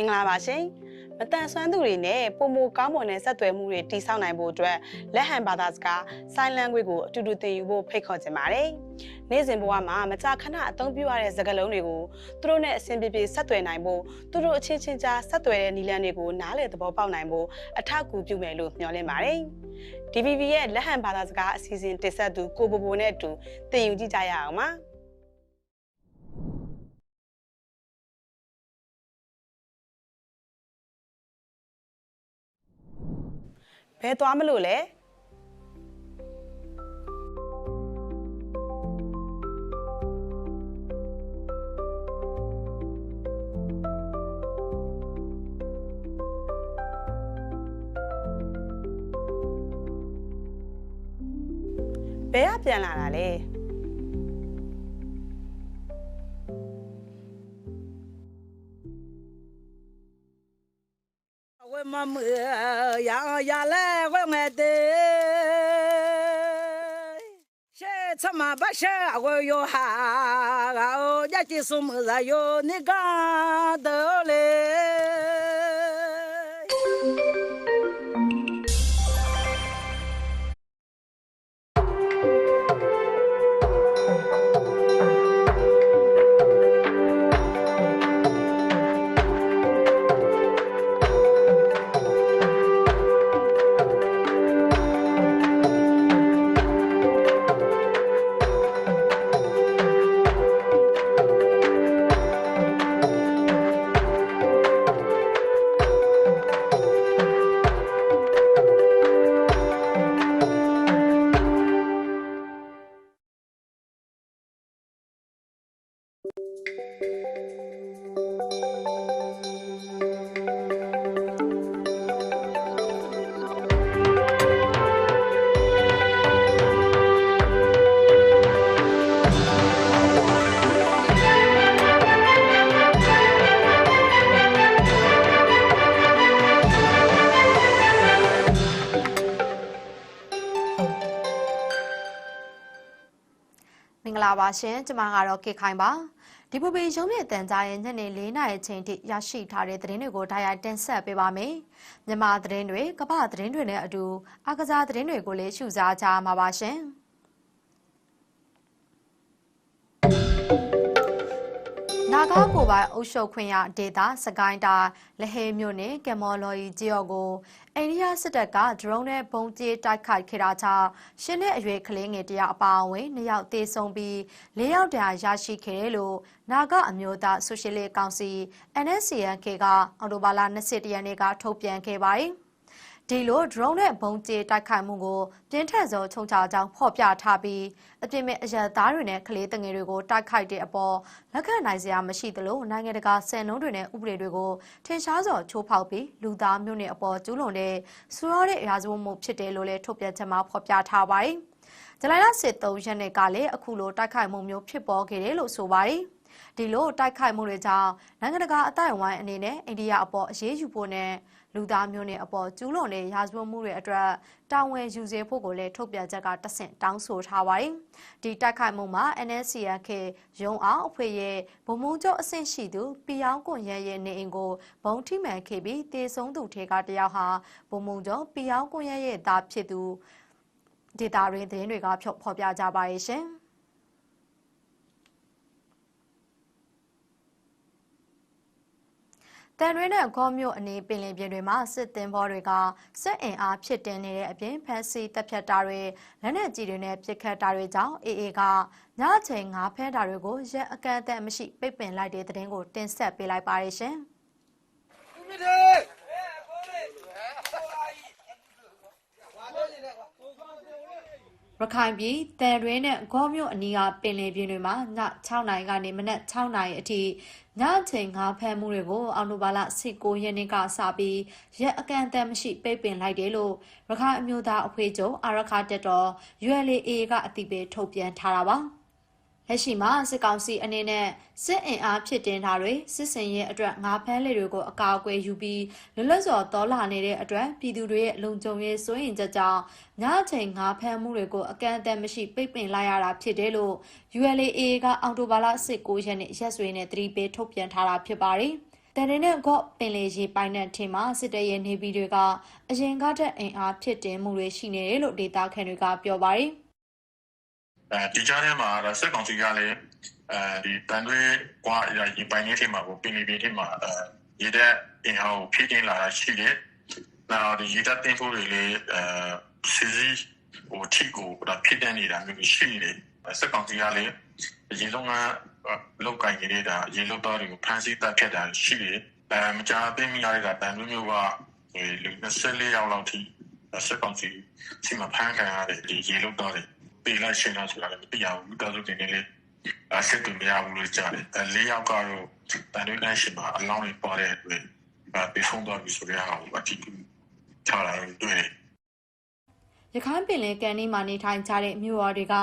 င်္ဂလာပါရှင်မတန်ဆွမ်းသူတွေနဲ့ပုံမကောင်းမွန်တဲ့ဆက်သွယ်မှုတွေတည်ဆောက်နိုင်ဖို့အတွက်လက်ဟန်ဘာသာစကား sign language ကိုအတူတူသင်ယူဖို့ဖိတ်ခေါ်ချင်ပါတယ်နေ့စဉ်ဘဝမှာမကြာခဏအသုံးပြုရတဲ့စကားလုံးတွေကိုသူတို့နဲ့အဆင်ပြေပြေဆက်သွယ်နိုင်ဖို့သူတို့အချင်းချင်းကြားဆက်သွယ်တဲ့နည်းလမ်းတွေကိုနားလည်သဘောပေါက်နိုင်ဖို့အထောက်အကူပြုမယ်လို့မျှော်လင့်ပါတယ် DVV ရဲ့လက်ဟန်ဘာသာစကားအစီအစဉ်တင်ဆက်သူကိုဘိုဘိုနဲ့အတူသင်ယူကြည့်ကြရအောင်ပါ ဘယ်သွားမလို့လဲဘယ်ကပြန်လာတာလဲ ဝဲမမရာရာလဲဝဲငဲတဲ့ရှေချမဘရှာဝဲယောဟာဂါအိုကြချီစုမဇာယောနိကာ တောလေမင်္ဂလာပါရှင်ကျမကတော့ကေခိုင်ပါဒီပူပီရုံးမြင့်တန်ကြားရဲ့ညနေ၄နာရီချိန်ထိရရှိထားတဲ့သတင်းတွေကိုဒါရိုက်တင်ဆက်ပေးပါမယ်မြန်မာသတင်းတွေကမ္ဘာသတင်းတွေနဲ့အတူအကစားသတင်းတွေကိုလည်းရှုစားကြမှာပါရှင် နာဂကိုပိုင်အုပ်ချုပ်ခွင့်ရဒေတာစကိုင်းတာလဟေမြို့နယ်ကမော်လော်ရီဂျီယောကိုအိန္ဒိယစစ်တပ်ကဒရုန်းနဲ့ပုံကျဲတိုက်ခိုက်ခဲ့တာကြောင့်ရှင်းတဲ့အရွယ်ကလေးငယ်တယောက်အပါအဝင်နှစ်ယောက်သေဆုံးပြီးလေးယောက်တရားရရှိခဲ့တယ်လို့နာဂအမျိုးသားဆိုရှယ်လစ်ကောင်စီ NSCNK ကအော်တိုဘာလ21ရက်နေ့ကထုတ်ပြန်ခဲ့ပါတယ်။ ဒီလို drone နဲ့ဘုံကျဲတိုက်ခိုက်မှုကိုပြင်းထန်စွာချုံချကြောင်းဖော်ပြထားပြီးအပြစ်မဲ့အရသားတွေနဲ့ကလေးငယ်တွေကိုတိုက်ခိုက်တဲ့အပေါ်လက်ခံနိုင်စရာမရှိသလိုနိုင်ငံတကာစံနှုန်းတွေနဲ့ဥပဒေတွေကိုထင်ရှားစွာချိုးဖောက်ပြီးလူသားမျိုးနွယ်အပေါ်ကျူးလွန်တဲ့ဆူရောတဲ့ရာဇဝတ်မှုဖြစ်တယ်လို့လည်းထုတ်ပြန်ချက်မှာဖော်ပြထားပါတယ်။ဇလိုင်လ23ရက်နေ့ကလည်းအခုလိုတိုက်ခိုက်မှုမျိုးဖြစ်ပေါ်ခဲ့တယ်လို့ဆိုပါတယ်။ဒီလိုတိုက်ခိုက်မှုတွေကြောင့်နိုင်ငံတကာအတိုင်းအဝိုင်းအနေနဲ့အိန္ဒိယအပေါ်အရေးယူဖို့နဲ့ လူသားမျိုးနွယ်အပေါ်ကျူးလွန်တဲ့ရာဇဝတ်မှုတွေအတွက်တာဝန်ယူစေဖို့ကိုလည်းထုတ်ပြန်ချက်ကတဆင့်တောင်းဆိုထားပါတယ်။ဒီတိုက်ခိုက်မှုမှာ NSCRK ရုံအောင်အဖွဲ့ရဲ့ဗိုလ်မှူးချုပ်အဆင့်ရှိသူပီယောင်းကွန်ရဲရဲ့နေအိမ်ကိုဘုံထိမှန်ခဲ့ပြီးတေဆုံးသူထဲကတယောက်ဟာဗိုလ်မှူးချုပ်ပီယောင်းကွန်ရဲရဲ့သားဖြစ်သူဒေတာရင်းသတင်းတွေကဖော်ပြကြပါရဲ့ရှင်။ တန်ရွေးနဲ့ဂေါမြို့အနီးပင်လယ်ပြင်တွေမှာစစ်သင်္ဘောတွေကစစ်အင်အားဖြစ်တင်နေတဲ့အပြင်ဖမ်းဆီးတပ်ဖြတ်တာတွေလက်နက်ကြီးတွေနဲ့ပစ်ခတ်တာတွေကြောင့်အေအေကညအချိန်ငါးဖမ်းတာတွေကိုရက်အကန့်အသတ်မရှိပိတ်ပင်လိုက်တဲ့တဲ့တင်ကိုတင်ဆက်ပေးလိုက်ပါရရှင်။ ရခိုင်ပြည်တန်ရွေးနဲ့ဂေါမြို့အနီးကပင်လယ်ပြင်တွေမှာည6နာရီကနေမနက်6နာရီအထိညအချိန်ငါးဖမ်းမှုတွေကိုအော်တိုဘာလ19ရက်နေ့ကစပြီးရက်အကန့်အသတ်မရှိပိတ်ပင်လိုက်တယ်လို့ရခိုင်အမျိုးသားအဖွဲ့ချုပ်အာရခတက်တော် ULA ကအတိပေးထုတ်ပြန်ထားတာပါ။ လက်ရှိမှာစစ်ကောင်စီအနေနဲ့စစ်အင်အားဖြစ်တင်တာတွေစစ်စင်ရဲ့အတွက်ငါးဖမ်းလေတွေကိုအကာအကွယ်ယူပြီးလွတ်လပ်စွာတော်လာနေတဲ့အတွက်ပြည်သူတွေရဲ့လုံခြုံရေးစိုးရင်ချက်ကြောင့်ညအချိန်ငါးဖမ်းမှုတွေကိုအကန့်အသတ်မရှိပိတ်ပင်လိုက်ရတာဖြစ်တယ်လို့ ULA ကအော်တိုဘာလ19ရက်နေ့ရက်စွဲနဲ့သတိပေးထုတ်ပြန်ထားတာဖြစ်ပါတယ်။တန်ရင်နဲ့ဂေါ့ပင်လေရေပိုင်တဲ့ထင်မှာစစ်တပ်ရဲ့နေပြည်တွေကအရင်ကတည်းအင်အားဖြစ်တင်မှုတွေရှိနေတယ်လို့ဒေတာခန်တွေကပြောပါတယ် အဲဒီကြားထဲမှာတော့စက်ကောင်စီကလည်းအဲဒီတန်တွေးကွာရေပိုင်နေထဲမှာကိုပင်လီပင်ထဲမှာအဲရေတဲ့အင်အားကိုဖြည့်တင်လာတာရှိတယ်။နောက်ဒီရေတပ်တင်ဖို့တွေလည်းအဲစီစီဟိုထိကိုဒါဖြည့်တင်နေတာမျိုးရှိတယ်။စက်ကောင်စီကလည်းရေလုံးကလောက်ကင်နေတာရေလုံးတော်တွေကိုဖမ်းဆီးတပ်ဖြတ်တာရှိတယ်။အဲမကြာသိမိရတဲ့တန်တွေးမျိုးကဒီလူ24ယောက်လောက်ထိစက်ကောင်စီစီမဖမ်းခံရတဲ့ဒီရေလုံးတော်တွေ ပေးလိုက်ရှင်းတော့ဆိုတာလည်းမသိရဘူးတော်တော်တင်နေလေအဆက်တူမရဘူးလို့ကြားတယ်အဲလေးယောက်ကတော့တန်တွေးနိုင်ရှိမှာအလောင်းတွေပေါ်တဲ့အတွက်အဲပေးဖုန်းတော့ပြီးဆိုရအောင်အတိအကျထားလာတယ်တွေ့တယ်ရခိုင်ပင်လယ်ကန်ဒီမှာနေထိုင်ကြတဲ့မြို့ရွာတွေက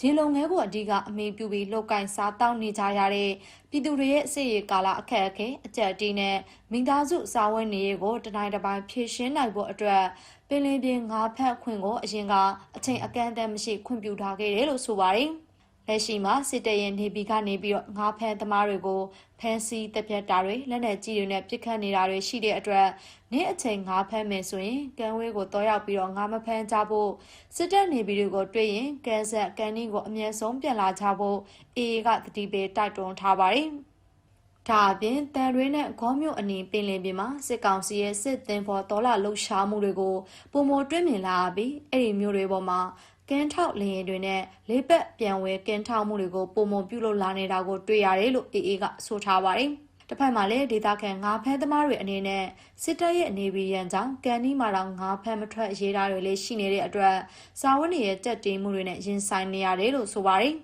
ရေလုံငဲကိုအဓိကအမေပြုပြီးလောက်ကင်စားတောင်းနေကြရတဲ့ပြည်သူတွေရဲ့အစီအကာလအခက်အခဲအကြက်တီးနဲ့မိသားစုစာဝတ်နေရေးကိုတတိုင်းတစ်ပိုင်းဖြည့်ရှင်းနိုင်ဖို့အတွက် ပင်လယ်ပြင်ငါးဖက်ခွင့်ကိုအရင်ကအချိန်အကန့်အသတ်မရှိခွင့်ပြုထားခဲ့တယ်လို့ဆိုပါတယ်။လက်ရှိမှာစစ်တပ်ရဲ့နေပြည်ကနေပြီးတော့ငါးဖက်သမားတွေကိုဖမ်းဆီးတပ်ဖြတ်တာတွေလက်နက်ကြီးတွေနဲ့ပစ်ခတ်နေတာတွေရှိတဲ့အတွက်နေ့အချိန်ငါးဖမ်းမယ်ဆိုရင်ကံဝေးကိုတော့ရောက်ပြီးတော့ငါးမဖမ်းကြဖို့စစ်တပ်နေပြည်တော်ကိုတွေ့ရင်ကန်ဆက်ကန်နီကိုအမြဲဆုံးပြန်လာကြဖို့အေအေကတတိပေးတိုက်တွန်းထားပါတယ်။ ဒါအပြင်တန်ရွေးနဲ့ဂေါမြို့အနီးပင်လယ်ပြင်မှာစစ်ကောင်စီရဲ့စစ်သင်္ဘောတော်လာလှုပ်ရှားမှုတွေကိုပုံမတွင်းမြင်လာပြီးအဲ့ဒီမျိုးတွေပေါ်မှာကင်းထောက်လရင်တွေနဲ့လေးပတ်ပြန်ဝဲကင်းထောက်မှုတွေကိုပုံမပြုလုပ်လာနေတာကိုတွေ့ရတယ်လို့အေအေကဆိုထားပါတယ်။တစ်ဖက်မှာလည်းဒေသခံငါးဖဲသမားတွေအနေနဲ့စစ်တပ်ရဲ့အနေပြီးရန်ကြောင့်ကန်ဒီမာတောင်ငါးဖဲမထွက်ရေးတာတွေလည်းရှိနေတဲ့အတွက်စာဝတ်နေရဲ့တက်တေးမှုတွေနဲ့ရင်ဆိုင်နေရတယ်လို့ဆိုပါတယ်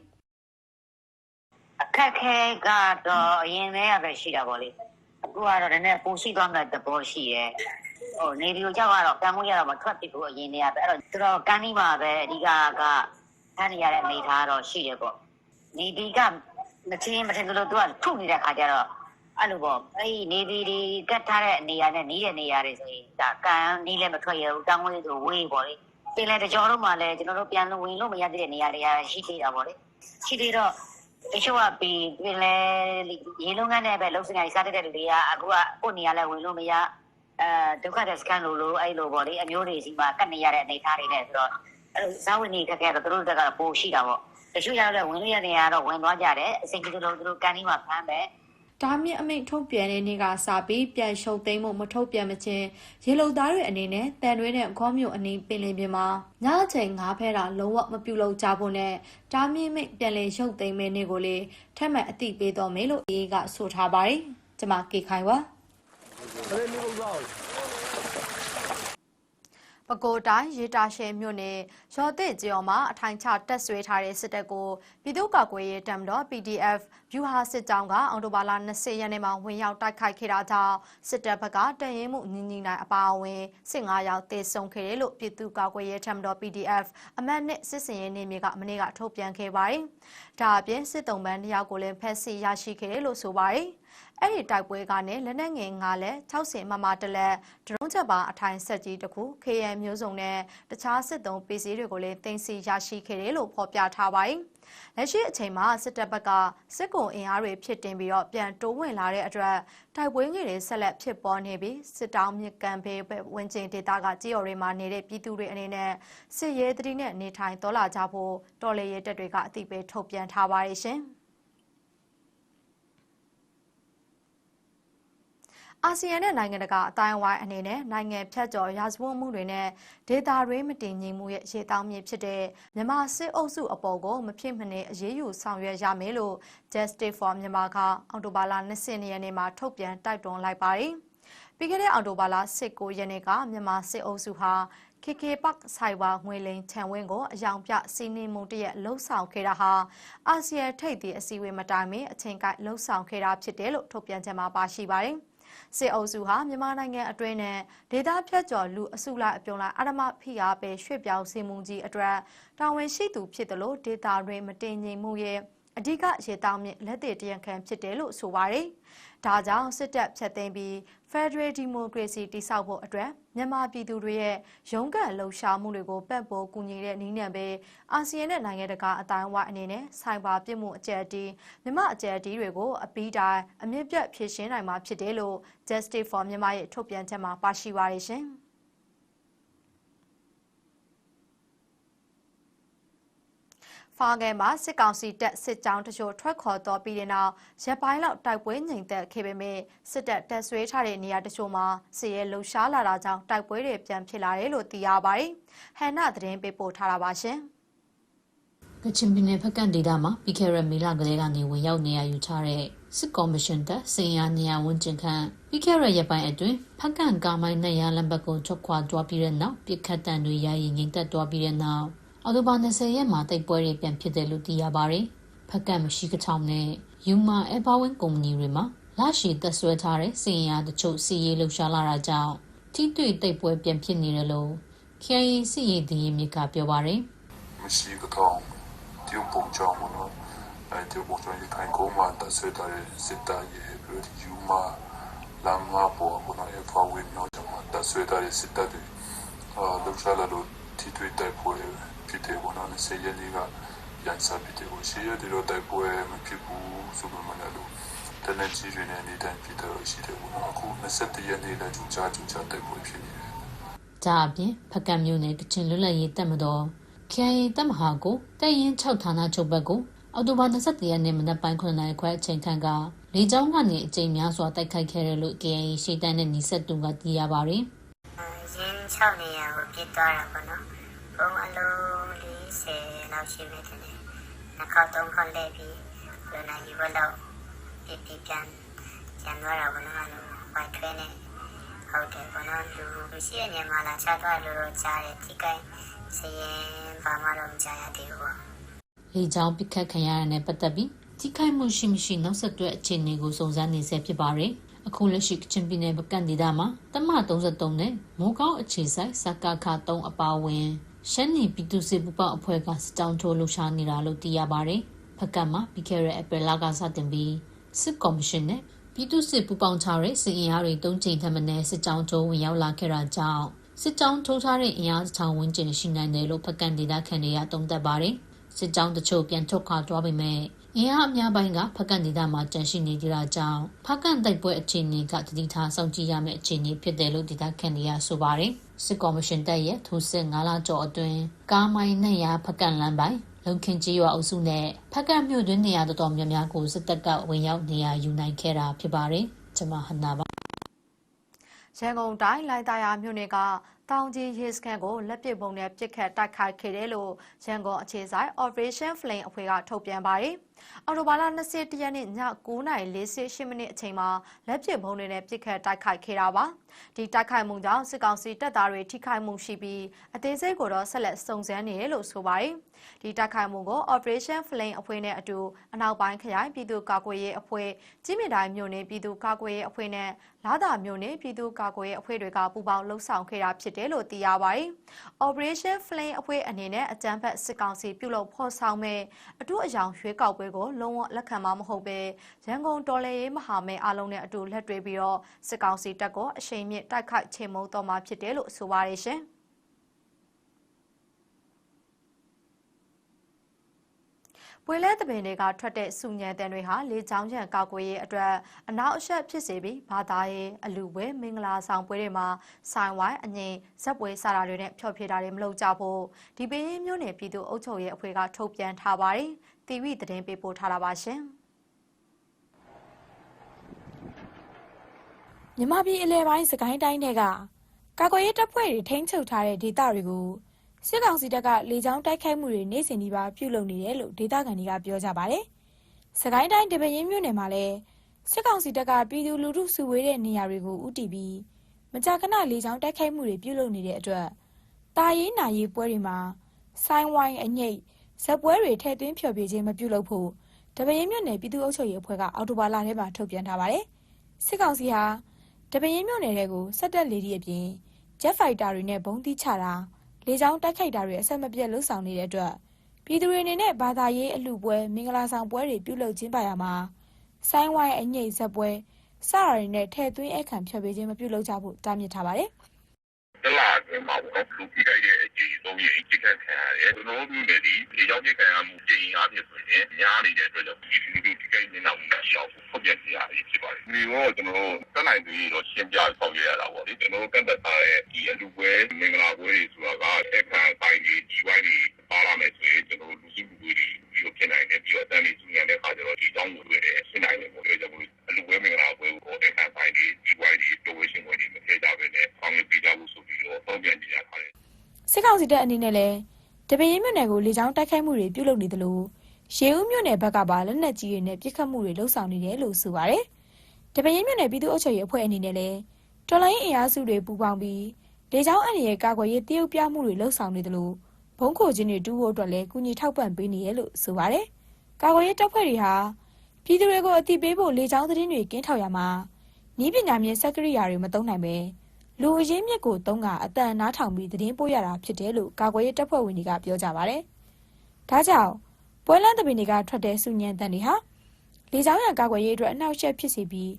အခက်ခဲကတော့အရင်တည်းကပဲရှိတာပေါ့လေအခုကတော့နည်းနည်းပိုရှိသွားမဲ့သဘောရှိတယ်ဟိုနေဒီကိုကြောက်ကတော့ကံမှုရတော့မထွက်ပြီကိုအရင်တည်းကပဲအဲ့တော့သူတော့ကန်းဒီမှာပဲအဓိကကဖမ်းနေရတဲ့အနေထားတော့ရှိတယ်ပေါ့နေဒီကမချင်းမချင်းလို့သူကထုနေတဲ့ခါကျတော့အဲ့လိုပေါ့အဲ့ဒီနေဒီဒီကတ်ထားတဲ့နေရာနဲ့နီးတဲ့နေရာတွေဆိုရင်ဒါကံနီးလည်းမထွက်ရဘူးတောင်းဝေးဆိုဝေးပေါ့လေပင်လေတကြောတော့မှလည်းကျွန်တော်တို့ပြန်လို့ဝင်လို့မရတဲ့နေရာတွေကရှိသေးတာပေါ့လေရှိသေးတော့ တချို့ကပြီးပြင်လဲရေလုံးကန်းနဲ့ပဲလုံးစင်ရိုက်စားတဲ့လူတွေကအခုကကိုယ်နေရာလဲဝင်လို့မရအဲဒုက္ခတဲ့စကန်လိုလိုအဲ့လိုပေါ့လေအမျိုးတွေစီမှာကတ်နေရတဲ့အနေအထားတွေနဲ့ဆိုတော့အဲ့လိုဇာဝင်နေခက်ခဲတော့သူတို့ကတော့ပိုရှိတာပေါ့တချို့ရောက်လဲဝင်လို့ရတဲ့နေရာတော့ဝင်သွားကြတယ်အစိမ်ကြီးလိုသူတို့ကန်ဒီမှာဖမ်းမယ် ဒါမြင့်အမိန့်ထုတ်ပြန်တဲ့နေ့ကစပြီးပြန်ရှုံသိမ်းမှုမထုတ်ပြန်မချင်းရေလုံသားတွေအနေနဲ့တန်ရွေးနဲ့ဂေါမြို့အနီးပင်လယ်ပြင်မှာညအချိန်ငါးဖဲတာလုံးဝမပြုတ်လို့ကြဖို့နဲ့ဒါမြင့်မိန့်ပြန်လည်ရုပ်သိမ်းမဲ့နေ့ကိုလေထက်မှန်အသိပေးတော်မယ်လို့အေးကဆိုထားပါတယ်။ကျွန်မကေခိုင်ပါ ပကိုးတိုင်းရေတာရှယ်မြို့နယ်ရော်သစ်ကျော်မှာအထိုင်ချတက်ဆွဲထားတဲ့စစ်တပ်ကိုပြည်သူ့ကာကွယ်ရေးတပ်မတော် PDF ဗျူဟာစစ်ကြောင်းကအော်တိုဘာလ20ရက်နေ့မှာဝင်ရောက်တိုက်ခိုက်ခဲ့တာကြောင့်စစ်တပ်ဘက်ကတန်ရင်မှုညင်ညင်နိုင်အပါအဝင်စစ်9ယောက်သေဆုံးခဲ့တယ်လို့ပြည်သူ့ကာကွယ်ရေးတပ်မတော် PDF အမတ်နဲ့စစ်စင်ရေးနေမြေကမနေ့ကထုတ်ပြန်ခဲ့ပါတယ်။ဒါအပြင်စစ်တုံးပန်းတစ်ယောက်ကိုလည်းဖမ်းဆီးရရှိခဲ့တယ်လို့ဆိုပါတယ်။ အဲ့ဒီတိုက်ပွဲကနေလက်နက်ငယ်၅လက်60မမတလက်ဒရုန်းချက်ပါအထိုင်ဆက်ကြီးတစ်ခု KN မျိုးစုံနဲ့တခြားစစ်သုံးပစ္စည်းတွေကိုလည်းတင်စီရရှိခဲ့တယ်လို့ဖော်ပြထားပါတယ်။လက်ရှိအချိန်မှာစစ်တပ်ဘက်ကစစ်ကုံအင်အားတွေဖြစ်တင်ပြီးတော့ပြန်တိုးဝင်လာတဲ့အတွက်တိုက်ပွဲငယ်တွေဆက်လက်ဖြစ်ပေါ်နေပြီးစစ်တောင်းမြစ်ကန်ဘေးဝင်ကျင်ဒေသကကြေးရော်တွေမှာနေတဲ့ပြည်သူတွေအနေနဲ့စစ်ရေးတတိနဲ့နေထိုင်တော်လာကြဖို့တော်လေရဲတပ်တွေကအသိပေးထုတ်ပြန်ထားပါတယ်ရှင်။ အာဆီယံနဲ့နိုင်ငံတကာအတိုင်းအဝိုင်းအနေနဲ့နိုင်ငံဖြတ်ကျော်ရာဇဝတ်မှုတွေနဲ့ဒေတာတွေမတင်ငြိမ်မှုရဲ့ရေတောင်းမြစ်ဖြစ်တဲ့မြန်မာစစ်အုပ်စုအပေါ်ကိုမဖြစ်မနေအရေးယူဆောင်ရွက်ရမယ်လို့ Justice for Myanmar ကအော်တိုဘာလ20ရက်နေ့မှာထုတ်ပြန်တိုက်တွန်းလိုက်ပါတယ်။ပြီးခဲ့တဲ့အော်တိုဘာလ19ရက်နေ့ကမြန်မာစစ်အုပ်စုဟာ KK Park ဆိုင်ဘာငွေလိန်ခြံဝင်းကိုအယောင်ပြစီးနှင်းမှုတရက်လှုပ်ဆောင်ခဲ့တာဟာအာဆီယံထိပ်သီးအစည်းအဝေးမတိုင်မီအချိန်ကိုက်လှုပ်ဆောင်ခဲ့တာဖြစ်တယ်လို့ထုတ်ပြန်ချက်မှာပါရှိပါတယ်။ စစ်အုပ်စုဟာမြန်မာနိုင်ငံအတွင်းနဲ့ဒေသဖြတ်ကျော်လူအစုလိုက်အပြုံလိုက်အာရမဖိအားပဲရွှေ့ပြောင်းစင်မှုကြီးအတွက်တာဝန်ရှိသူဖြစ်တယ်လို့ဒေတာတွင်မတင်ငြိမ်မှုရဲ့အဓိကရေတောင်းမြင့်လက်တွေတရံခံဖြစ်တယ်လို့ဆိုပါတယ်။ ဒါကြောင့်စစ်တပ်ဖျက်သိမ်းပြီး Federal Democracy တည်ဆောက်ဖို့အတွက်မြန်မာပြည်သူတွေရဲ့ရုန်းကန်လှုပ်ရှားမှုတွေကိုပံ့ပိုးကူညီတဲ့နည်းနဲ့ပဲအာဆီယံနဲ့နိုင်ငံတကာအတိုင်းအဝိုင်းအနေနဲ့ဆိုင်ဘာပြစ်မှုအကြက်အတီးမြန်မာအကြက်အတီးတွေကိုအပီးတိုင်းအမြင့်ပြတ်ဖြေရှင်းနိုင်မှာဖြစ်တယ်လို့ Justice for မြန်မာရဲ့ထုတ်ပြန်ချက်မှာပါရှိပါရရှင်။ ဖားငယ်မှာစစ်ကောင်စီတပ်စစ်ကြောင်းတချို့ထွက်ခေါ်တော်ပြီးတဲ့နောက်ရပ်ပိုင်းလောက်တိုက်ပွဲငြိမ်သက်ခဲ့ပေမဲ့စစ်တပ်တပ်ဆွဲထားတဲ့နေရာတချို့မှာစစ်ရဲလှုပ်ရှားလာတာကြောင့်တိုက်ပွဲတွေပြန်ဖြစ်လာတယ်လို့သိရပါတယ်။ဟန်နာသတင်းပေးပို့ထားတာပါရှင်။ကချင်ပြည်နယ်ဖက်ကန်ဒေသမှာပြီးခဲ့တဲ့မေလကလေးကနေဝင်ရောက်နေရယူထားတဲ့စစ်ကော်မရှင်တပ်စင်ရနေရဝန်ကျင်ခန့်ပြီးခဲ့တဲ့ရက်ပိုင်းအတွင်းဖက်ကန်ကာမိုင်းနဲ့ရလံဘက်ကိုချုပ်ခွာသွားပြီးတဲ့နောက်ပြစ်ခတ်တံတွေရရင်ငိမ့်သက်သွားပြီးတဲ့နောက် အော်တိုဘာ20ရက်မှာတိုက်ပွဲတွေပြန်ဖြစ်တယ်လို့သိရပါတယ်။ဖက်ကန်မရှိကချောင်းနဲ့ယူမာအဘာဝင်ကုမ္ပဏီတွေမှာလာရှိသက်ဆွဲထားတဲ့စင်ရတချို့စီရေးလှုပ်ရှားလာတာကြောင့်ထိတွေ့တိုက်ပွဲပြန်ဖြစ်နေတယ်လို့ KIA စီရေးဒီမြစ်ကပြောပါတယ်။မရှိကတော့တရုတ်ပုံကြောင့်မလို့အဲတရုတ်ပုံကြောင့်ဒီခိုင်ကိုမှတဆွေတာစစ်တာရဲ့ပြီးတော့ယူမလာမပေါ်ဘုနာရဲ့ဖဝင်းတော့ကျွန်တော်တဆွေတာစစ်တာတွေအာလောက်ချလာလို့တီထွေတိုက်ပွဲ ဖြစ်တယ်ဘုနာနဲ့ဆေးရည်ကရန်စားဖြစ်တယ်ကိုရှိရတဲ့တော့တိုက်ပွဲမဖြစ်ဘူးဆိုမှမလို့တနက်ကြီးတွေနဲ့နေတိုင်းဖြစ်တော့ရှိတယ်ဘုနာအခု27ရက်နေ့လည်းကြိုးကြားကြိုးကြားတိုက်ပွဲဖြစ်နေတယ်ဒါအပြင်ဖကံမျိုးနယ်ကချင်လွတ်လပ်ရေးတပ်မတော် KIA တပ်မဟာကိုတပ်ရင်း6ဌာနချုပ်ဘက်ကိုအောက်တိုဘာ22ရက်နေ့မနက်ပိုင်း9နာရီခွဲအချိန်ခန့်ကလေကြောင်းကနေအကြိမ်များစွာတိုက်ခိုက်ခဲ့တယ်လို့ KIA ရှေ့တန်းနဲ့ညီဆက်သူကသိရပါတယ်ရင်း6နေရာကိုပြစ်သွားတာပေါ့နော် ဘုံအလုံး40လောက်ရှိပြီတဲ့နှစ်ခေါက်သုံးခေါက်လဲပြီးလူနိုင်ဒီဘက်တော့ပြစ်ပြပြန်ကျန်သွားတာပေါ့နော်အဲ့လိုဝိုက်ထွဲနေဟုတ်တယ်ပေါ့နော်လူမရှိတဲ့နေရာမှာလာချသွားလို့တော့ကြားတယ်ဒီကိန်းစရင်ဘာမှတော့မကြားရသေးဘူးပေါ့။လေကြောင်းပစ်ခတ်ခံရတဲ့နဲ့ပတ်သက်ပြီးထိခိုက်မှုရှိမရှိနောက်ဆက်တွဲအခြေအနေကိုစုံစမ်းနေဆဲဖြစ်ပါတယ်။အခုလက်ရှိကချင်ပြည်နယ်ပကန့်ဒေသမှာတမ33နဲ့မိုးကောင်းအခြေဆိုင်စကခ3အပါအဝင် ရှမ်းနီပြည်သူ့စစ်ပူပေါင်းအဖွဲ့ကစတောင်းထိုးလှူရှားနေတာလို့သိရပါတယ်။ဖက်ကတ်မှာပြီးခဲ့တဲ့ဧပြီလကစတင်ပြီးစစ်ကော်မရှင်နဲ့ပြည်သူ့စစ်ပူပေါင်းထားတဲ့စစ်အင်အားတွေတုံးချိန်ထက်မနည်းစစ်ကြောင်းထိုးဝင်ရောက်လာခဲ့တာကြောင့်စစ်ကြောင်းထိုးထားတဲ့အင်အားထောင်ဝန်းကျင်ရှိနိုင်တယ်လို့ဖက်ကန့်ဒေသခံတွေကသုံးသပ်ပါတယ်။စစ်ကြောင်းတချို့ပြန်ထုတ်ခါသွားပေမဲ့ အင်အားအများပိုင်းကဖက်ကန်ဒေသမှာတန်ရှိနေကြတာကြောင့်ဖက်ကန်တိုက်ပွဲအခြေအနေကတတိထားစောင့်ကြည့်ရမယ့်အခြေအနေဖြစ်တယ်လို့ဒေသခံတွေကဆိုပါတယ်စစ်ကော်မရှင်တပ်ရဲ့ထိုးစစ်9လကျော်အတွင်းကားမိုင်းနဲ့ရဖက်ကန်လမ်းပိုင်းလုံခင်ကြီးရွာအုပ်စုနဲ့ဖက်ကန်မြို့တွင်းနေရာတော်တော်များများကိုစစ်တပ်ကဝင်ရောက်နေရာယူနိုင်ခဲ့တာဖြစ်ပါတယ်ကျွန်မဟနာပါရန်ကုန်တိုင်းလိုင်သာယာမြို့နယ်ကတောင်ကြီးရေစခန်းကိုလက်ပစ်ပုံနဲ့ပစ်ခတ်တိုက်ခိုက်ခဲ့တယ်လို့ရန်ကုန်အခြေစိုက် Operation Flame အဖွဲ့ကထုတ်ပြန်ပါတယ်။အော်တိုဘာလ21ရက်နေ့ည9:48မိနစ်အချိန်မှာလက်ပစ်ပုံတွေနဲ့ပစ်ခတ်တိုက်ခိုက်ခဲ့တာပါ။ဒီတိုက်ခိုက်မှုကြောင့်စစ်ကောင်စီတပ်သားတွေထိခိုက်မှုရှိပြီးအသေးစိတ်ကိုတော့ဆက်လက်စုံစမ်းနေတယ်လို့ဆိုပါတယ်။ဒီတိုက်ခိုက်မှုကို Operation Flame အဖွဲ့နဲ့အတူအနောက်ပိုင်းခရိုင်ပြည်သူ့ကာကွယ်ရေးအဖွဲ့ကြီးမြင့်တိုင်းမြို့နယ်ပြည်သူ့ကာကွယ်ရေးအဖွဲ့နဲ့လာသာမြို့နယ်ပြည်သူ့ကာကွယ်ရေးအဖွဲ့တွေကပူးပေါင်းလှုပ်ဆောင်ခဲ့တာဖြစ်တယ်လို့သိရပါတယ်။ Operation Flame အဖွဲ့အနေနဲ့အကြမ်းဖက်စစ်ကောင်စီပြုလုပ်ဖော်ဆောင်မဲ့အထူးအယောင်ရွေးကောက်ပွဲကိုလုံးဝလက်ခံမှာမဟုတ်ပဲရန်ကုန်တော်လှန်ရေးမဟာမိတ်အားလုံးနဲ့အတူလက်တွဲပြီးတော့စစ်ကောင်စီတပ်ကိုအရှိန်မြင့်တိုက်ခိုက်ချေမှုန်းတော်မှာဖြစ်တယ်လို့ဆိုပါတယ်ရှင်။ပွေလဲတပင်တွေကထွက်တဲ့စုညံတန်တွေဟာလေချောင်းချံကောက်ွယ်ရေးအတွက်အနောက်အရှက်ဖြစ်စေပြီးဘာသာရေးအလူပွဲမင်္ဂလာဆောင်ပွဲတွေမှာဆိုင်ဝိုင်းအငိမ့်ဇက်ပွဲစတာတွေနဲ့ဖျော်ဖြေတာတွေမလုပ်ကြဖို့ဒီပေးရင်မျိုးနယ်ပြည်သူ့အုပ်ချုပ်ရေးအဖွဲ့ကထုတ်ပြန်ထားပါတယ်။ တီဗီသတင်းပေးပို့ထားတာပါရှင်။မြန်မာပြည်အလဲပိုင်းစကိုင်းတိုင်းတွေကကာကွယ်ရေးတပ်ဖွဲ့တွေထိန်းချုပ်ထားတဲ့ဒေသတွေကိုစစ်ကောင်စီတပ်ကလေကြောင်းတိုက်ခိုက်မှုတွေနေ့စဉ်ဒီပါပြုလုပ်နေတယ်လို့ဒေသခံတွေကပြောကြပါတယ်။စကိုင်းတိုင်းတပရင်မြို့နယ်မှာလည်းစစ်ကောင်စီတပ်ကပြည်သူလူထုစုဝေးတဲ့နေရာတွေကိုဥတီပြီးမကြာခဏလေကြောင်းတိုက်ခိုက်မှုတွေပြုလုပ်နေတဲ့အတွက်တာရေးနာရေးပွဲတွေမှာဆိုင်းဝိုင်းအငိတ် ဇက်ပွဲတွေထည့်သွင်းဖျော်ဖြေခြင်းမပြုလုပ်ဖို့တပရင်မြို့နယ်ပြည်သူ့အုပ်ချုပ်ရေးအဖွဲ့ကအော်တိုဘာလထဲမှာထုတ်ပြန်ထားပါတယ်။စစ်ကောင်စီဟာတပရင်မြို့နယ်တွေကိုစက်တက်လေဒီအပြင်ဂျက်ဖိုက်တာတွေနဲ့ဘုံတိချတာလေကြောင်းတိုက်ခိုက်တာတွေအဆက်မပြတ်လှုပ်ဆောင်နေတဲ့အတွက်ပြည်သူတွေအနေနဲ့ဘာသာရေးအလှပွဲမင်္ဂလာဆောင်ပွဲတွေပြုလုပ်ကျင်းပရမှာဆိုင်းဝိုင်းအငိတ်ဇက်ပွဲစတာတွေနဲ့ထည့်သွင်းအခန့်ဖျက်ပေးခြင်းမပြုလုပ်ကြဖို့တားမြစ်ထားပါတယ် တလာအတွင်းမှာပေါ့နော်လူကြီးရဲ့အကြီးဆုံးရင်ကြီးကခံရတယ်ကျွန်တော်တို့လည်းဒီဒီကြောင့်ကြီးခံရမှုကြီးအားဖြင့်ဆိုရင်ညားနေတဲ့အတွက်ကြောင့်ဒီလူတွေဒီကိန်းနေတော့မရှိအောင်ဖုတ်ပြနေရတယ်ဖြစ်ပါတယ်ဒီတော့ကျွန်တော်တို့တက်နိုင်ပြီးတော့ရှင်းပြဆောင်ရွက်ရတာပေါ့လေကျွန်တော်တို့ကန့်သက်ထားတဲ့ဒီအလူပွဲမင်္ဂလာပွဲတွေဆိုတာကအခါတိုင်းကြီးဒီဝိုင်းကြီးပါလာမယ်ဆိုရင်ကျွန်တော်တို့လူစုလူဝေးတွေ ပြီးတော့ဖြစ်နိုင်တယ်ပြီးတော့တန်လေးစုညံတဲ့ခါကျတော့ဒီကြောင်းကိုတွေ့တယ်ရှင်းနိုင်တယ်ပေါ့လေကျွန်တော်တို့အလူပွဲမင်္ဂလာပွဲကိုအခါတိုင်းကြီးဒီဝိုင်းကြီးတိုးဝဲရှင်ပွဲတွေမထည့်ကြဘဲနဲ့ဆောင်ရွက်ပေးကြဖို့ဆိုပြီးတော့ပုံပြန်ကြရထားတယ်စစ်ကောင်စီတပ်အနေနဲ့လည်းတပင်းမြို့နယ်ကိုလေကြောင်းတိုက်ခိုက်မှုတွေပြုလုပ်နေသလိုရေဦးမြို့နယ်ဘက်ကပါလက်နက်ကြီးတွေနဲ့ပစ်ခတ်မှုတွေလှုပ်ဆောင်နေတယ်လို့ဆိုပါတယ်။တပင်းမြို့နယ်ပြည်သူ့အုပ်ချုပ်ရေးအဖွဲ့အနေနဲ့လည်းတော်လိုင်းအင်အားစုတွေပူးပေါင်းပြီးလေကြောင်းအန္တရာယ်ကာကွယ်ရေးတရုတ်ပြမှုတွေလှုပ်ဆောင်နေသလို ဘုံခိုခြင်းတွေတူဖို့အတွက်လည်းကူညီထောက်ပံ့ပေးနေရလို့ဆိုပါတယ်။ကာကွယ်ရေးတပ်ဖွဲ့တွေဟာပြည်သူတွေကိုအတိပေးဖို့လေကြောင်းသတင်းတွေကင်းထောက်ရမှာဤပညာမြင့်စက်ကရိယာတွေမသုံးနိုင်ပဲလူအရင်းမြစ်ကိုတုံးကအတန်နားထောင်ပြီးသတင်းပို့ရတာဖြစ်တယ်လို့ကာကွယ်ရေးတပ်ဖွဲ့ဝင်တွေကပြောကြပါဗျ။ဒါကြောင့်ပွဲလန်းတပင်တွေကထွက်တဲ့စုညံတန်တွေဟာလေကြောင်းရန်ကာကွယ်ရေးအတွက်အနှောက်အယှက်ဖြစ်စေပြီး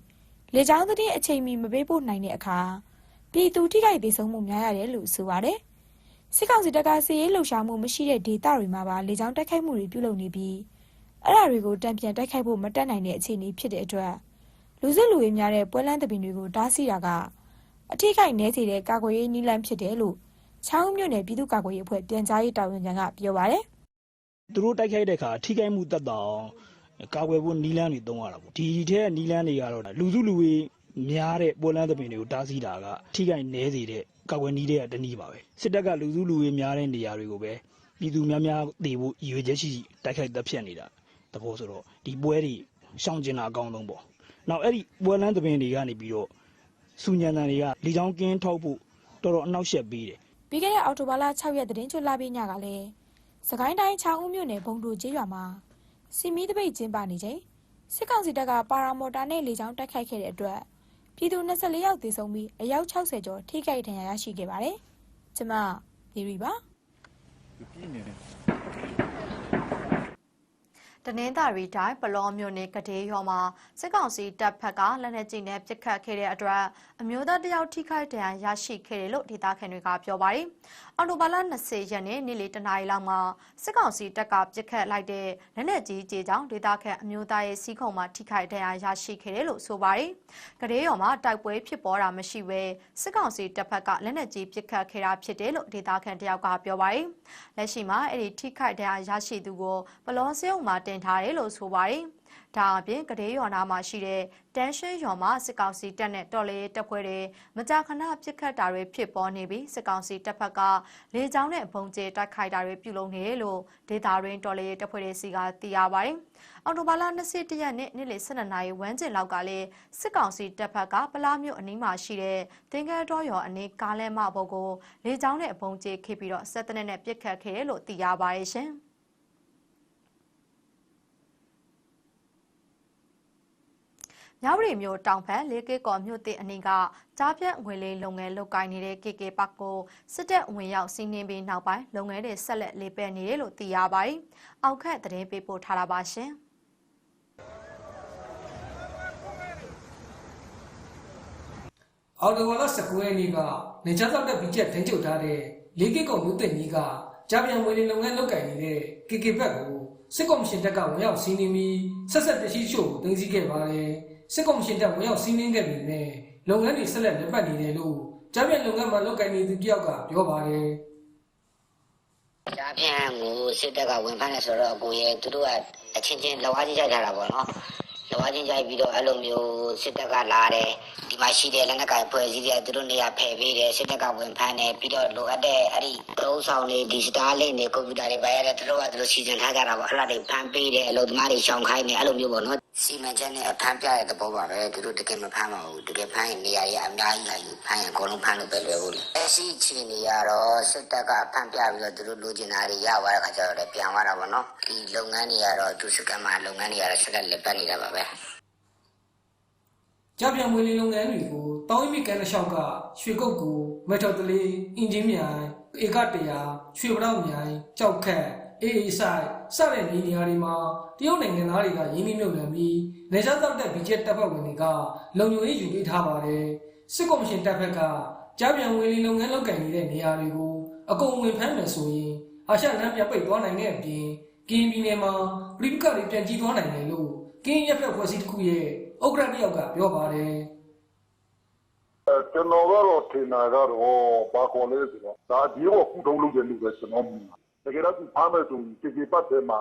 လေကြောင်းသတင်းအချိန်မီမပေးပို့နိုင်တဲ့အခါပြည်သူထိခိုက်ဒေဆုံးမှုများရတယ်လို့ဆိုပါတယ်။ စစ်ကောင်စီတပ်ကစီရေးလှုပ်ရှားမှုမရှိတဲ့ဒေသတွေမှာပါလေကြောင်းတိုက်ခိုက်မှုတွေပြုလုပ်နေပြီးအဲ့ဒါတွေကိုတံပြန်တိုက်ခိုက်ဖို့မတက်နိုင်တဲ့အခြေအနေဖြစ်တဲ့အတွက်လူစစ်လူရေးများတဲ့ပွဲလန်းတပင်တွေကိုတားဆီးတာကအထိခိုက်နေစေတဲ့ကာကွယ်ရေးနည်းလမ်းဖြစ်တယ်လို့ချောင်းမြို့နယ်ပြည်သူ့ကာကွယ်ရေးအဖွဲ့ပြန်ကြားရေးတာဝန်ခံကပြောပါတယ်သူတို့တိုက်ခိုက်တဲ့အခါထိခိုက်မှုတက်တာအောင်ကာကွယ်ဖို့နီလန်းတွေတုံးရတာပေါ့ဒီထဲကနီလန်းတွေကတော့လူစုလူဝေးများတဲ့ပေါ်လန်းသပင်တွေကိုတားဆီးတာကထိခိုက်နေစေတဲ့ ကာကွယ်နည်းတဲ့တနည်းပါပဲစစ်တပ်ကလူစုလူဝေးများတဲ့နေရာတွေကိုပဲပြည်သူများများတည်ဖို့ရည်ရွယ်ချက်ရှိရှိတိုက်ခိုက်တပ်ဖြတ်နေတာတဘောဆိုတော့ဒီပွဲတွေရှောင်ကျင်တာအကောင်းဆုံးပေါ့နောက်အဲ့ဒီပွဲလန်းသပင်တွေကနေပြီးတော့စူညံတန်တွေကလေချောင်းကင်းထောက်ဖို့တော်တော်အနှောက်အယှက်ပေးတယ်။ပြီးခဲ့တဲ့အောက်တိုဘာလ6ရက်သတင်းချွတ်လာပြီးညကလည်းစကိုင်းတိုင်းချောင်းဦးမြို့နယ်ဘုံတို့ကျေးရွာမှာစီမီတပိတ်ကျင်းပနေချိန်စစ်ကောင်စီတပ်ကပါရာမော်တာနဲ့လေကြောင်းတိုက်ခိုက်ခဲ့တဲ့အတွက် ပြည်သူ24ယောက်သေဆုံးပြီးအယောက်60ကျော်ထိခိုက်ဒဏ်ရာရရှိခဲ့ပါတယ်။ကျွန်မနေရီပါတ နင်္သာရီတိုင်းပလောမြို့နယ်ကဒေးရွာမှာစစ်ကောင်စီတပ်ဖက်ကလက်နက်ကြီးနဲ့ပစ်ခတ်ခဲ့တဲ့အတွက်အမျိုးသားတယောက်ထိခိုက်ဒဏ်ရာရရှိခဲ့တယ်လို့ဒေသခံတွေကပြောပါတယ်။အော်တိုဘာလ20ရက်နေ့နေ့လယ်တနာရီလောက်မှာစစ်ကောင်စီတပ်ကပစ်ခတ်လိုက်တဲ့လက်နက်ကြီးကြေကြောင့်ဒေသခံအမျိုးသားရဲ့စီးခုံမှာထိခိုက်ဒဏ်ရာရရှိခဲ့တယ်လို့ဆိုပါတယ်။ကဒေးရွာမှာတိုက်ပွဲဖြစ်ပေါ်တာမရှိဘဲစစ်ကောင်စီတပ်ဖက်ကလက်နက်ကြီးပစ်ခတ်ခဲ့တာဖြစ်တယ်လို့ဒေသခံတယောက်ကပြောပါတယ်။လက်ရှိမှာအဲ့ဒီထိခိုက်ဒဏ်ရာရရှိသူကိုပလောစေုံမှာတင်ထားတယ်လို့ဆိုပါတယ်။ဒါအပြင်ကလေးရွာနာမှာရှိတဲ့တန်းရှင်းရွာမှာစစ်ကောင်စီတပ်နဲ့တော်လေတပ်ဖွဲ့တွေမကြာခဏပစ်ခတ်တာတွေဖြစ်ပေါ်နေပြီးစစ်ကောင်စီတပ်ဖက်ကလေကြောင်းနဲ့ဘုံကျဲတိုက်ခိုက်တာတွေပြုလုပ်နေတယ်လို့ဒေတာရင်းတော်လေတပ်ဖွဲ့တွေစီကသိရပါတယ်။အော်တိုဘာလ21ရက်နေ့နေ့လယ်12နာရီဝန်းကျင်လောက်ကလည်းစစ်ကောင်စီတပ်ဖက်ကပလားမြို့အနီးမှာရှိတဲ့သင်္ကန်းတော်ရွာအနီးကားလဲမဘုတ်ကိုလေကြောင်းနဲ့ဘုံကျဲခေပြီးတော့ဆက်တနက်နဲ့ပစ်ခတ်ခဲ့တယ်လို့သိရပါတယ်ရှင်။ မြဝတီမြို့တောင်ဘက်လေးကေကော်မြို့တင်အနီးကကြားပြတ်ငွေလေးလုပ်ငန်းလုပ်ကိုင်နေတဲ့ KK ပတ်ကိုစစ်တပ်ဝင်ရောက်စီးနင်းပြီးနောက်ပိုင်းလုပ်ငန်းတွေဆက်လက်လေးပယ်နေတယ်လို့သိရပါတယ်။အောက်ခက်သတင်းပေးပို့ထားတာပါရှင်။အော်တိုဝါလာ19ရက်နေ့ကနေချသောက်တဲ့ဘီချက်ထိန်းချုပ်ထားတဲ့လေးကစ်ကောင်မြို့တင်ကြီးကကြာပြန်ဝင်လုပ်ငန်းလုပ်ကိုင်နေတဲ့ KK ဘက်ကိုစစ်ကော်မရှင်တပ်ကဝင်ရောက်စီးနင်းပြီးဆက်ဆက်တရှိရှို့ကိုတင်စီခဲ့ပါတယ် စစ်ကော်မရှင်တပ်ဝင်ရောက်စီးနင်းခဲ့ပြီးနဲ့လုပ်ငန်းတွေဆက်လက်လက်ပတ်နေတယ်လို့ကြာပြန်လုပ်ငန်းမှာလုပ်ကိုင်နေသူတယောက်ကပြောပါတယ်ဒါပြန်ကိုစစ်တပ်ကဝင်ဖမ်းတယ်ဆိုတော့ကိုရဲ့သူတို့ကအချင်းချင်းလောဝါးချင်းကြိုက်ထားတာပေါ့နော်လောဝါးချင်းကြိုက်ပြီးတော့အဲ့လိုမျိုးစစ်တပ်ကလာတယ်ဒီမှာရှိတဲ့လက်နက်ကိုင်ဖွဲ့စည်းတဲ့သူတို့နေရာဖယ်ပေးတယ်စစ်တပ်ကဝင်ဖမ်းတယ်ပြီးတော့လိုအပ်တဲ့အဲ့ဒီသုံးဆောင်တွေဒီစတားလင့်တွေကွန်ပျူတာတွေပါရတဲ့သူတို့ကသူတို့စီစဉ်ထားကြတာပေါ့အဲ့ဒါတွေဖမ်းပေးတယ်အလုပ်သမားတွေရှောင်ခိုင်းတယ်အဲ့လိုမျိုးပေါ့နော် စီမံချက်နဲ့အဖမ်းပြတဲ့သဘောပါပဲသူတို့တကယ်မဖမ်းပါဘူးတကယ်ဖမ်းရင်နေရာကြီးအများကြီးလာယူဖမ်းရင်အကုန်လုံးဖမ်းလို့ပဲလွယ်ဘူးလေအဲ့ရှိချီနေရတော့စစ်တပ်ကဖမ်းပြပြီးတော့သူတို့လိုချင်တာတွေရသွားတဲ့ခါကျတော့လည်းပြန်သွားတာပေါ့နော်ဒီလုပ်ငန်းတွေကတော့သူစကမှာလုပ်ငန်းတွေကတော့ဆက်လက်လက်ပတ်နေတာပါပဲကြာပြန်ဝင်လုပ်ငန်းတွေကိုတောင်းရမိကန်တစ်လျှောက်ကရွှေကုတ်ကူမက်ထော်တလေးအင်ဂျင်မြိုင်ဧက100ရွှေပရောက်မြိုင်ကြောက်ခက် အေအေဆိုင်စတဲ့နေနေရာတွေမှာတရုတ်နိုင်ငံသားတွေကရင်းနှီးမြှုပ်နှံပြီးနေစားတောက်တဲ့ဘီဂျက်တပ်ဖွဲ့ဝင်တွေကလုံခြုံရေးယူပေးထားပါတယ်စစ်ကော်မရှင်တပ်ဖက်ကကြားပြန်ဝင်လီလုပ်ငန်းလုပ်ကင်နေတဲ့နေရာတွေကိုအကုန်ဝင်ဖမ်းမယ်ဆိုရင်အာရှလမ်းပြပိတ်သွားနိုင်တဲ့အပြင်ကင်းပြည်နယ်မှာပြည်ပကတွေပြန်ကြီးသွားနိုင်တယ်လို့ကင်းရက်ဖက်ဖွဲ့စည်းတစ်ခုရဲ့ဥက္ကဋ္ဌတစ်ယောက်ကပြောပါတယ်ကျွန်တော်ကတော့ထင်တာကတော့ဘာခေါ်လဲဆိုတော့ဒါဒီကိုခုတုံးလုပ်တယ်လို့ပဲကျွန်တော်မြင်တာ တကယ်တော့ဒီဖားမယ်ဆိုရင်ဒီပတ်ထဲမှာ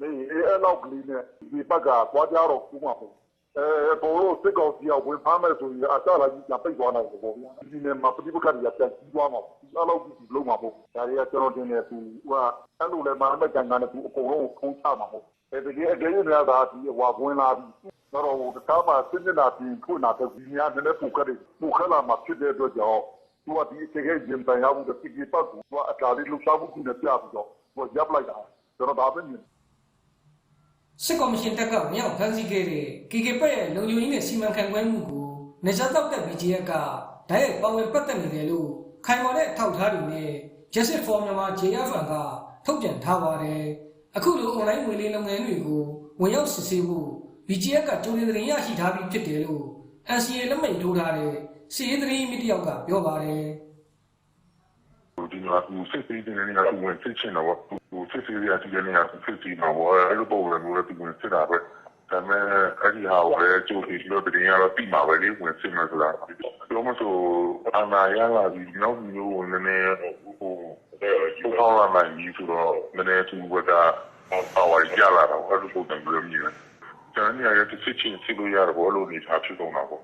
နေအဲအဲ့လောက်ကလေးနဲ့ဒီပတ်ကသွားကြတော့ခုမှပေါ့အဲဘောလို့စစ်ကောင်စီကဝင်ဖားမယ်ဆိုရင်အတလာကြီးကပိတ်သွားနိုင်တယ်ပေါ့ဗျာဒီနေ့မှာပြည်ပကတွေကပြန်ကြီးသွားမှာပေါ့အဲ့လောက်ကြီးလုံးမှာပေါ့ဒါတွေကကျွန်တော်တင်နေသူကအဲ့လိုလဲမှာမကန်ကန်နဲ့သူအကုန်လုံးကိုထုံးချမှာပေါ့အဲတကယ်အကယ်၍များတာဒီဟွာဝင်လာပြီးတော့တကားမှာစစ်နေတာပြင်ခုနာတဲ့ဒီများနဲ့ပူခရီပူခလာမှာဖြစ်တဲ့အတွက်ကြောင့် သူကဒီတကယ်ရင်တန်ရမှုတဲ့ပြည်ပတ်ကိုသူအကားလေးလှူရှားမှုကိုနဲ့ပြပြီးတော့သူရပ်လိုက်တာကျွန်တော်ဒါပဲမြင်စစ်ကော်မရှင်တပ်ကမြောက်ဖမ်းဆီးခဲ့တဲ့ KK ပက်ရဲ့လုံခြုံရေးနဲ့စီမံခန့်ခွဲမှုကိုနေစားတောက်တဲ့ BGF ကဓာတ်ရိုက်ပါဝင်ပတ်သက်နေတယ်လို့ခိုင်မာတဲ့အထောက်အထားတွေနဲ့ Justice for Myanmar JFN ကထုတ်ပြန်ထားပါတယ်အခုလို online ငွေလေးလုပ်ငန်းတွေကိုဝင်ရောက်စစ်ဆေးဖို့ BGF ကကြိုတင်သတင်းရရှိထားပြီးဖြစ်တယ်လို့ NCA လက်မှတ်ထိုးထားတဲ့စီရေးသတင်းမီဒီယာကပြောပါတယ်ဒီမှာသူစစ်သေးတဲ့နေရာသူဝင်စစ်ချင်တော့သူစစ်သေးရတဲ့နေရာသူစစ်ချင်တော့အဲ့လိုပုံစံမျိုးလည်းသူဝင်စစ်တာပဲဒါပေမဲ့အဲ့ဒီဟာကိုလည်းကြိုပြီးလို့တင်ရတော့ပြီးမှာပဲလေဝင်စစ်မှဆိုတာပြောမဆိုအနာရလာပြီးနောက်မျိုးနည်းနည်းဟိုဟိုပေါ်လာမှကြီးဆိုတော့နည်းနည်းသူကပါဝါရလာတော့အဲ့လိုပုံစံမျိုးမြင် တယ်ကျွန်တော်နေရာတစ်စစ်ချင်းစစ်လို့ရတော့ဘလို့နေထားဖြစ်ကုန်တာပေါ့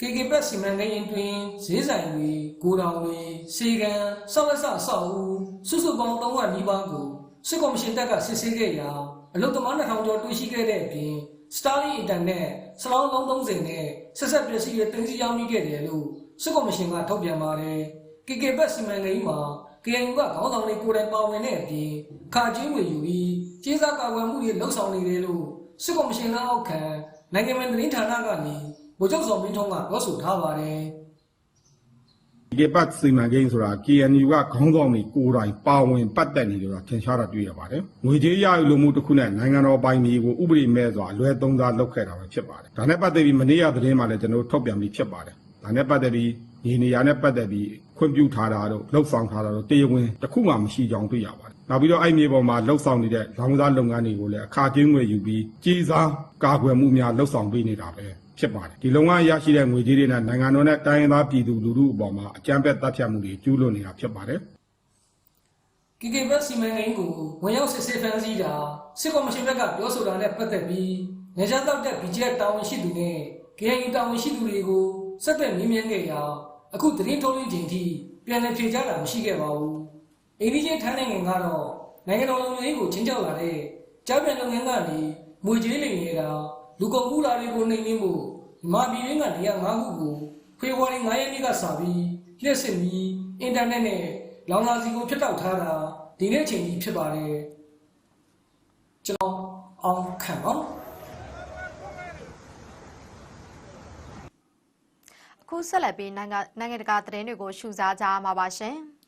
KK ဘက်စီမံကိန်းအတွင်းဈေးဆိုင်တွေ၊ကိုတောင်တွေ၊စေကန်၊စောက်လက်ဆဆောက်ဦးစုစုပေါင်း300နီးပါးကိုစစ်ကော်မရှင်တပ်ကစစ်ဆေးခဲ့ရာအလုတ်သမား2000ကျော်တွေ့ရှိခဲ့တဲ့အပြင် Starlink Internet စလောင်းလုံး30နဲ့ဆက်ဆက်ပစ္စည်းတွေတင်စီရောက်မိခဲ့တယ်လို့စစ်ကော်မရှင်ကထုတ်ပြန်ပါတယ်။ KK ဘက်စီမံကိန်းမှာ KNU ကခေါင်းဆောင်တွေကိုယ်တိုင်ပါဝင်တဲ့အပြင်ခါချင်းဝင်ယူပြီးကျေးဇာကာကွယ်မှုတွေလှုပ်ဆောင်နေတယ်လို့စစ်ကော်မရှင်လက်အောက်ခံနိုင်ငံတော်သတင်းဌာနကနေဗိုလ်ချုပ်စော်မင်းထွန်းကပြောဆိုထားပါတယ်ဒီပတ်စီမံကိန်းဆိုတာ KNU ကခေါင်းဆောင်တွေကိုယ်တိုင်ပါဝင်ပတ်သက်နေတယ်ဆိုတာထင်ရှားတာတွေ့ရပါတယ်။ငွေကြေးရယူလိုမှုတစ်ခုနဲ့နိုင်ငံတော်ပိုင်မြေကိုဥပဒေမဲ့စွာအလွဲသုံးစားလုပ်ခဲ့တာပဲဖြစ်ပါတယ်။ဒါနဲ့ပတ်သက်ပြီးမနေ့ကသတင်းမှာလည်းကျွန်တော်တို့ထုတ်ပြန်ပြီးဖြစ်ပါတယ်။ဒါနဲ့ပတ်သက်ပြီး ဒီနေရာနဲ့ပတ်သက်ပြီးခွင့်ပြုထားတာတို့လှုပ်ဆောင်ထားတာတို့တရားဝင်တစ်ခုမှမရှိကြောင်းတွေ့ရပါတယ်။နောက်ပြီးတော့အဲ့မြေပေါ်မှာလှုပ်ဆောင်နေတဲ့လောင်စားလုပ်ငန်းတွေကိုလည်းအခါကျင်းငွေယူပြီးကြီးစားကာကွယ်မှုများလှုပ်ဆောင်ပေးနေတာပဲဖြစ်ပါတယ်ဒီလုံငန်းရရှိတဲ့ငွေကြေးတွေနဲ့နိုင်ငံတော်နဲ့တိုင်းရင်းသားပြည်သူလူထုအပေါ်မှာအကြမ်းဖက်တပ်ဖြတ်မှုတွေကျူးလွန်နေတာဖြစ်ပါတယ် KK ဘက်စီမံကိန်းကိုဝင်ရောက်စစ်ဆေးဖန်ဆီးတာစစ်ကော်မရှင်ဘက်ကပြောဆိုတာနဲ့ပတ်သက်ပြီးနေကြတော့တဲ့ BJP တာဝန်ရှိသူနဲ့ KNU တာဝန်ရှိသူတွေကိုစက်တဲ့မြင်းမြန်းခဲ့ရာအခုသတင်းထုတ်လွှင့်ချိန်ထိပြန်လည်ဖြေကြားတာမရှိခဲ့ပါဘူး။အိန္ဒိယထိုင်းနိုင်ငံကတော့နိုင်ငံတော်လုံခြုံရေးကိုချင်းချောက်လာတဲ့ကြားပြန်လုပ်ငန်းကနေမွေကြေးလိမ်နေတာလူကုန်ကူးတာတွေကိုနှိမ်နင်းဖို့မြန်မာပြည်တွင်းကနေရာ၅ခုကိုဖေဖော်ဝါရီ9ရက်နေ့ကစပြီးလျှက်စစ်ပြီးအင်တာနက်နဲ့လောင်စာဆီကိုဖျက်တောက်ထားတာဒီနေ့ချိန်ကြီးဖြစ်ပါတယ်ကျွန်တော်အောင်ခံပါ ခုဆက်လက်ပြီးနိုင်ငံနိုင်ငံတကာသတင်းတွေကိုရှုစားကြမှာပါရှင်။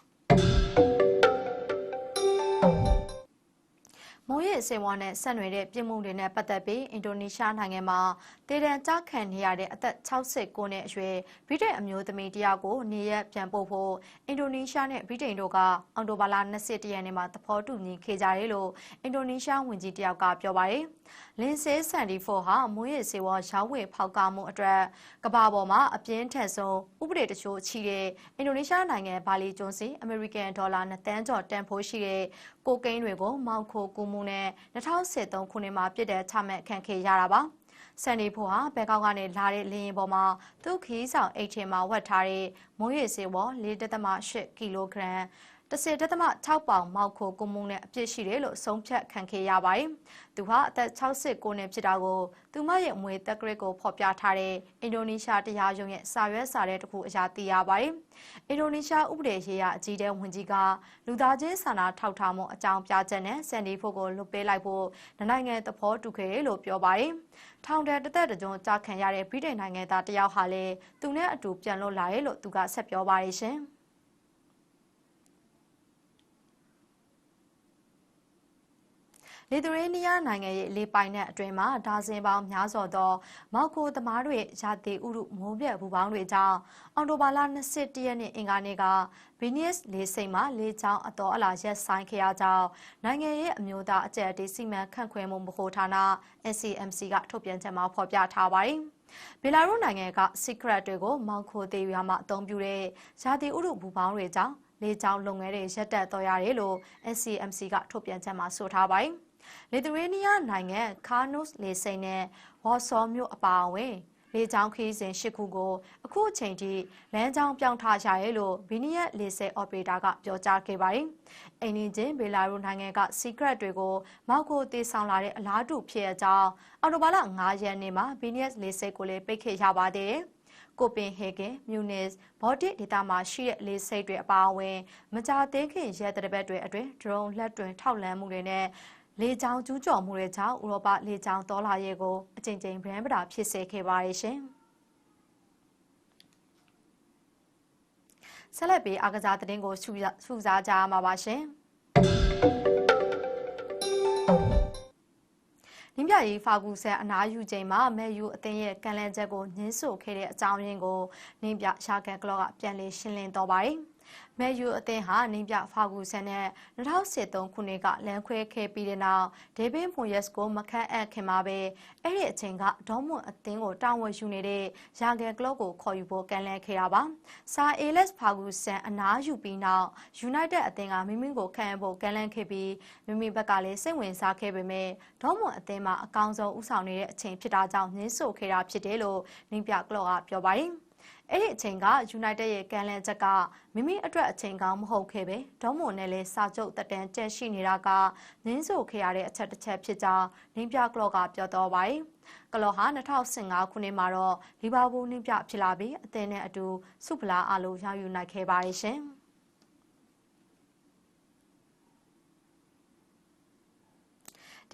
မိုးရေစေဝါနဲ့ဆက်နွယ်တဲ့ပြည်မှုတွေနဲ့ပတ်သက်ပြီးအင်ဒိုနီးရှားနိုင်ငံမှာ တည်တံကြခံနေရတဲ့အသက်69နှစ်အရွယ်ဗြိတိန်အမျိုးသမီးတယောက်ကိုနေရက်ပြန်ပို့ဖို့အင်ဒိုနီးရှားနဲ့ဗြိတိန်တို့ကအော်တိုဘာလ21ရက်နေ့မှာသဘောတူညီခဲ့ကြတယ်လို့အင်ဒိုနီးရှားဝန်ကြီးတယောက်ကပြောပါတယ်။လင်ဆေးဆန်ဒီဖိုဟာမိုးရေစေဝါရောင်းဝယ်ဖောက်ကားမှုအတွက်ကမ္ဘာပေါ်မှာအပြင်းထန်ဆုံးဥပဒေတချို့ချီတဲ့အင်ဒိုနီးရှားနိုင်ငံဘာလီကျွန်းစီအမေရိကန်ဒေါ်လာ2တန်းကျော်တန်ဖိုးရှိတဲ့ကိုကိန်းတွေကိုမောက်ခိုကူမှုနဲ့2013ခုနှစ်မှာပြစ်ဒဏ်ချမှတ်ခံခဲ့ရတာပါ။ ဆန်ဒီဖိုဟာဘန်ကောက်ကနေလာတဲ့လေယာဉ်ပေါ်မှာသူ့ခီးဆောင်အိတ်ထဲမှာဝတ်ထားတဲ့မိုးရေစေဝ4.8ကီလိုဂရမ်10.6ပေါင်မောက်ခိုကုမှုနဲ့အပြစ်ရှိတယ်လို့ဆုံးဖြတ်ခံခဲ့ရပါတယ်။သူဟာအသက်69နှစ်ဖြစ်တာကိုသူမရဲ့အမွေတက်ကရစ်ကိုဖော်ပြထားတဲ့အင်ဒိုနီးရှားတရားရုံးရဲ့စာရွက်စာတမ်းတစ်ခုအရာသိရပါတယ်။အင်ဒိုနီးရှားဥပဒေရေးရာအကြီးအကဲဝန်ကြီးကလူသားချင်းစာနာထောက်ထားမှုအကြောင်းပြချက်နဲ့စန်ဒီဖို့ကိုလွတ်ပေးလိုက်ဖို့နိုင်ငံသဘောတူခဲ့တယ်လို့ပြောပါတယ်။ ထောင်ဒဏ်တစ်သက်တကြုံကြာခံရတဲ့ဗြိတိန်နိုင်ငံသားတယောက်ဟာလည်းသူနဲ့အတူပြန်လွတ်လာတယ်လို့သူကဆက်ပြောပါတယ်ရှင်။ လီသူရေးနီးယားနိုင်ငံရဲ့လေပိုင်နက်အတွင်းမှာဒါဇင်ပေါင်းများစွာသော မောက်ကိုသမားတွေရာသီဥတုမိုးပြတ်ဘူပေါင်းတွေကြောင့်အော်တိုဘာလ21ရက်နေ့အင်္ဂါနေ့ကဗီနီးယပ်လေစိမ်မှာလေကြောင်းအတော်အလာရက်ဆိုင်ခရကြောင်းနိုင်ငံရဲ့အမျိုးသားအကြံတေးစီမံခန့်ခွဲမှုဗဟိုဌာန NCMC ကထုတ်ပြန်ချက်မှာဖော်ပြထားပါတယ်။ဘယ်လာရုနိုင်ငံက secret တွေကိုမောက်ခိုသေးရွာမှာအသုံးပြုတဲ့ရာသီဥတုဘူပေါင်းတွေကြောင့်လေကြောင်းလုပ်ငန်းတွေရပ်တန့်တော်ရတယ်လို့ NCMC ကထုတ်ပြန်ချက်မှာဆိုထားပါတယ်။ လစ်သူရေးနီးယားနိုင်ငံခါနုစ်လေစိန်နဲ့ဝါဆော်မြို့အပါအဝင်လေကြောင်းခီးစဉ်၈ခုကိုအခုအချိန်ထိလမ်းကြောင်းပြောင်းထားရရဲလို့ဗီနီယက်လေဆိပ်အော်ပရေတာကပြောကြားခဲ့ပါတယ်။အိန္ဒိချင်းဘေလာရုနိုင်ငံက secret တွေကိုမောက်ကိုတေးဆောင်လာတဲ့အလားတူဖြစ်အကြောင်းအော်တိုဘာလ9ရက်နေ့မှာဗီနီယက်လေဆိပ်ကိုလည်းပိတ်ခဲ့ရပါသေးတယ်။ကိုပင်ဟေဂင်မြူနစ်ဘော်ဒစ်ဒေတာမှာရှိတဲ့လေဆိပ်တွေအပါအဝင် မကြာသေးခင်ရက်တဲ့ဘက်တွေအတွင်းဒရုန်းလက်တွင်ထောက်လန်းမှုတွေနဲ့ လေကြောင်းကျူးကျော်မှုတွေကြောင့်ဥရောပလေကြောင်းတော်လာရဲကိုအကြိမ်ကြိမ်ဗရန်ပတာဖြစ်စေခဲ့ပါရဲ့ရှင်။ဆက်လက်ပြီးအားကစားသတင်းကိုစူးစားကြရမှာပါရှင်။နင်းပြရေးဖာကူဆန်အနားယူချိန်မှာမဲယူအသင်းရဲ့ကန်လန်ချက်ကိုညှင်းဆို့ခဲ့တဲ့အကြောင်းရင်းကိုနင်းပြရှာကန်ကလော့ကပြန်လည်ရှင်းလင်းတော့ပါတယ်။ မဲယူအသင်းဟာနင်းပြဖာကူဆန်နဲ့2013ခုနှစ်ကလမ်းခွဲခဲ့ပြီးတဲ့နောက်ဒေးဗစ်မိုယက်စ်ကိုမခန့်အပ်ခင်မှာပဲအဲ့ဒီအချိန်ကဒေါမွန်အသင်းကိုတာဝန်ယူနေတဲ့ယာဂန်ကလော့ကိုခေါ်ယူဖို့ကန်လန့်ခဲ့တာပါ။စာအေလက်ဖာကူဆန်အနားယူပြီးနောက်ယူနိုက်တက်အသင်းကမိမိကိုခန့်အပ်ဖို့ကန်လန့်ခဲ့ပြီးမိမိဘက်ကလည်းစိတ်ဝင်စားခဲ့ပေမဲ့ဒေါမွန်အသင်းမှာအကောင်းဆုံးဥဆောင်နေတဲ့အချိန်ဖြစ်တာကြောင့်ညှင်းဆို့ခဲ့တာဖြစ်တယ်လို့နင်းပြကလော့ကပြောပါတယ်။ အဲ့ဒီအချိန်က United ရဲ့ကန်လန်ချက်ကမိမိအတွက်အချိန်ကောင်းမဟုတ်ခဲ့ပဲဒေါမွန်နဲ့လည်းစာချုပ်တက်တန်းကျက်ရှိနေတာကနင်းဆိုခဲ့ရတဲ့အချက်တစ်ချက်ဖြစ်ကြောင်းနင်းပြကလော့ကပြောတော့ပါတယ်ကလော့ဟာ2015ခုနှစ်မှာတော့လီဗာပူးနင်းပြဖြစ်လာပြီးအသင်းနဲ့အတူဆုဖလားအလိုရယူနိုင်ခဲ့ပါတယ်ရှင်။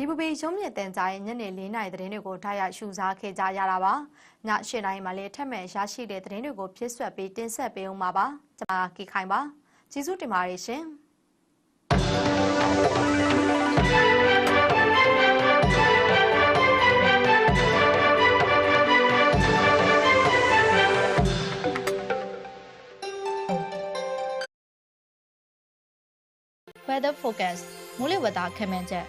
ဒီပပေရုံးမြင့်တန်ကြားရဲ့ညနေ၄နာရီသတင်းတွေကိုထားရရှုစားခဲ့ကြရတာပါည၈နာရီမှာလည်းထက်မဲ့ရရှိတဲ့သတင်းတွေကိုဖြည့်ဆွက်ပြီးတင်ဆက်ပေးအောင်ပါပါကျွန်မကီခိုင်ပါကျေးဇူးတင်ပါတယ်ရှင်။ Weather Focus မိုးလေဝသခန့်မှန်းချက်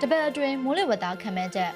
တပတ်အတွင်းမိုးလေဝသခန့်မှန်းချက်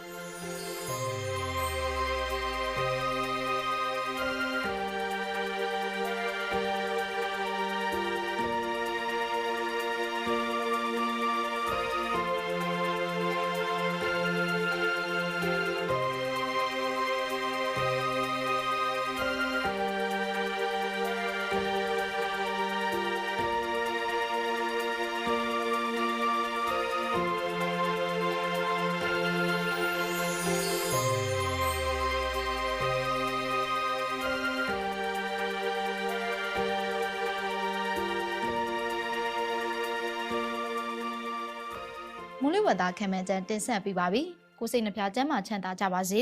မိုးလေဝသခန့်မှန်းချက်တင်ဆက်ပေးပါပြီ။ကိုစိတ်နှပြချမ်းမှချမ်းသာကြပါစေ